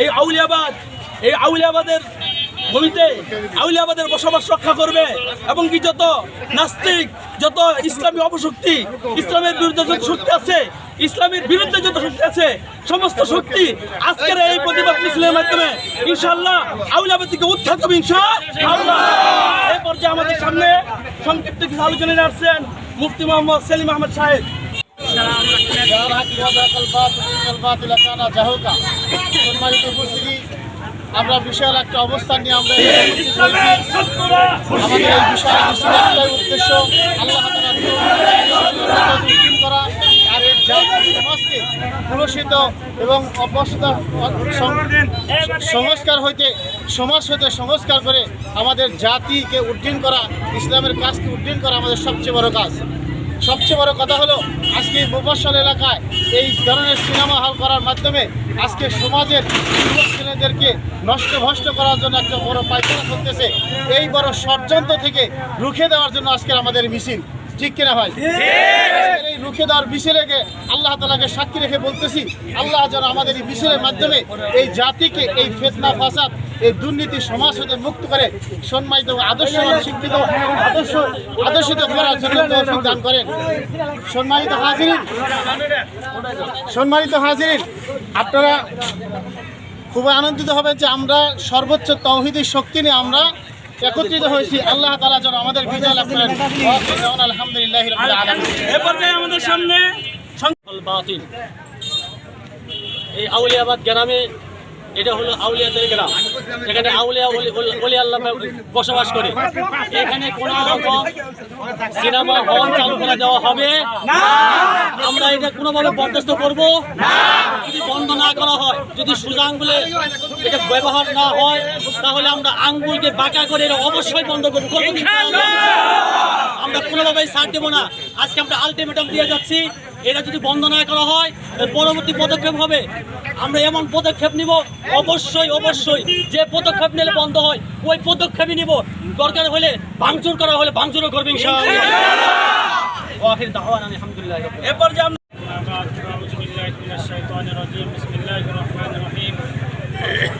এই আউলিয়াবাদ, এই আউলিয়াবাদের ভূমিতে আউলিয়াবাদের বসবাস রক্ষা করবে এবং কি যত নাস্তিক, যত ইসলামী অপশক্তি, ইসলামের বিরুদ্ধে যত শক্তি আছে, ইসলামের বিরুদ্ধে যত শক্তি আছে, সমস্ত শক্তি আজকের এই প্রতিবাদ মিছিলের মাধ্যমে ইনশাল্লাহ আউলিয়াবাদ থেকে উত্থান হবে ইনশাআল্লাহ। এই পর্যায়ে আমাদের সামনে সংক্ষিপ্ত কিছু আলোচনা আসছেন মুফতি মোহাম্মদ সেলিম আহমদ সাহেব। আমরা বিশাল একটা অবস্থান নিয়ে আমরা আমাদের এই বিশাল একটাই উদ্দেশ্য, আল্লাহ করা আর এর জাতি সমাজকে কলুষিত এবং অবস্থা সংস্কার হইতে, সমাজ হইতে সংস্কার করে আমাদের জাতিকে উড্ডীন করা, ইসলামের কাজকে উড্ডীন করা আমাদের সবচেয়ে বড় কাজ। সবচেয়ে বড় কথা হলো, আজকে মুফাসল এলাকায় এই ধরনের সিনেমা হল করার মাধ্যমে আজকে সমাজের যুবক ছেলেদেরকে নষ্ট ভষ্ট করার জন্য একটা বড় পায়খানা করতেছে। এই বড় ষড়যন্ত্র থেকে রুখে দেওয়ার জন্য আজকের আমাদের মিছিল। ঠিক কিনা ভাই? এই রুখে দেওয়ার মিছিলেকে আল্লাহ তালাকে সাক্ষী রেখে বলতেছি আল্লাহ যেন আমাদের এই মিছিলের মাধ্যমে এই জাতিকে এই ফেতনা ফাসাদ এই দুর্নীতি সমাজ হতে মুক্ত করে সম্মানিত এবং আদর্শবান শিক্ষিত আদর্শ আদর্শিত করার জন্য তৌফিক দান করেন। সম্মানিত হাজিরিন সম্মানিত হাজিরিন আপনারা খুবই আনন্দিত হবেন যে আমরা সর্বোচ্চ তৌহিদের শক্তি নিয়ে আমরা একত্রিত হয়েছি। আল্লাহ তালা যেন আমাদের বিজয় লাভ করেন। আলহামদুলিল্লাহ এ পর্যায়ে আমাদের সামনে বাতিল। এই আউলিয়াবাদ গ্রামে এটা হলো আউলিয়াদের গ্রাম। এখানে আউলিয়া ওলি আল্লাহ বসবাস করে। এখানে কোনো রকম সিনেমা হল চালু করে দেওয়া হবে। আমরা এটা কোনোভাবে বরদাস্ত করব। যদি বন্ধ না করা যদি সোজা আঙ্গুলে এটা ব্যবহার না হয় তাহলে আমরা আঙ্গুলকে বাঁকা করে এটা অবশ্যই বন্ধ করব। আমরা কোনোভাবেই ছাড় দেবো না। আজকে আমরা আলটিমেটাম দিয়ে যাচ্ছি এটা যদি বন্ধ না করা হয় এর পরবর্তী পদক্ষেপ হবে। আমরা এমন পদক্ষেপ নিব অবশ্যই অবশ্যই যে পদক্ষেপ নিলে বন্ধ হয় ওই পদক্ষেপই নিব। দরকার হলে ভাঙচুর করা হলে ভাঙচুরও করবে ইনশাআল্লাহ। ওয়াখির দাওয়ানা আলহামদুলিল্লাহ।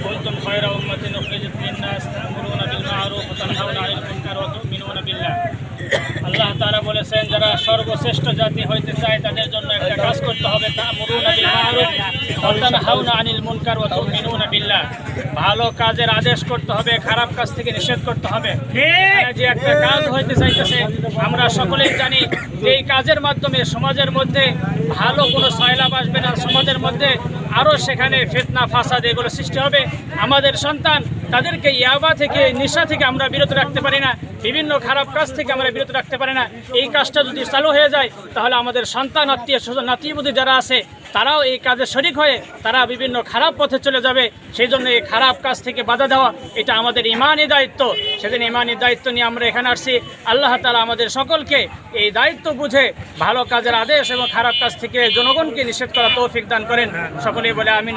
كنتم خير أمة أخرجت للناس تأمرون بالمعروف وتنهون عن المنكر وتؤمنون بالله আল্লাহ তারা বলেছেন যারা সর্বশ্রেষ্ঠ জাতি হইতে চায় তাদের জন্য একটা কাজ করতে হবে তা'মুরুনা বিল মা'রুফ ওয়া তানহাউনা আনিল মুনকার ওয়া তু'মিনুনা বিল্লাহ ভালো কাজের আদেশ করতে হবে খারাপ কাজ থেকে নিষেধ করতে হবে এখানে যে একটা কাজ হইতে চাইতেছে আমরা সকলেই জানি যে এই কাজের মাধ্যমে সমাজের মধ্যে ভালো কোনো সয়লাভ আসবে না সমাজের মধ্যে আরও সেখানে ফেতনা, ফাসাদ এগুলো সৃষ্টি হবে। আমাদের সন্তান তাদেরকে ইয়াবা থেকে, নেশা থেকে আমরা বিরত রাখতে পারি না। বিভিন্ন খারাপ কাজ থেকে আমরা বিরত রাখতে পারি না। এই কাজটা যদি চালু হয়ে যায়, তাহলে আমাদের সন্তান আত্মীয় স্বজন নাতিবুদ্ধি যারা আছে তারাও এই কাজে শরিক হয়ে তারা বিভিন্ন খারাপ পথে চলে যাবে। সেই জন্য এই খারাপ কাজ থেকে বাধা দেওয়া, এটা আমাদের ইমানই দায়িত্ব। সেদিন ইমানই দায়িত্ব নিয়ে আমরা এখানে আসছি। আল্লাহ তালা আমাদের সকলকে এই দায়িত্ব বুঝে ভালো কাজের আদেশ এবং খারাপ কাজ থেকে জনগণকে নিষেধ করা তৌফিক দান করেন। সকলেই বলে আমি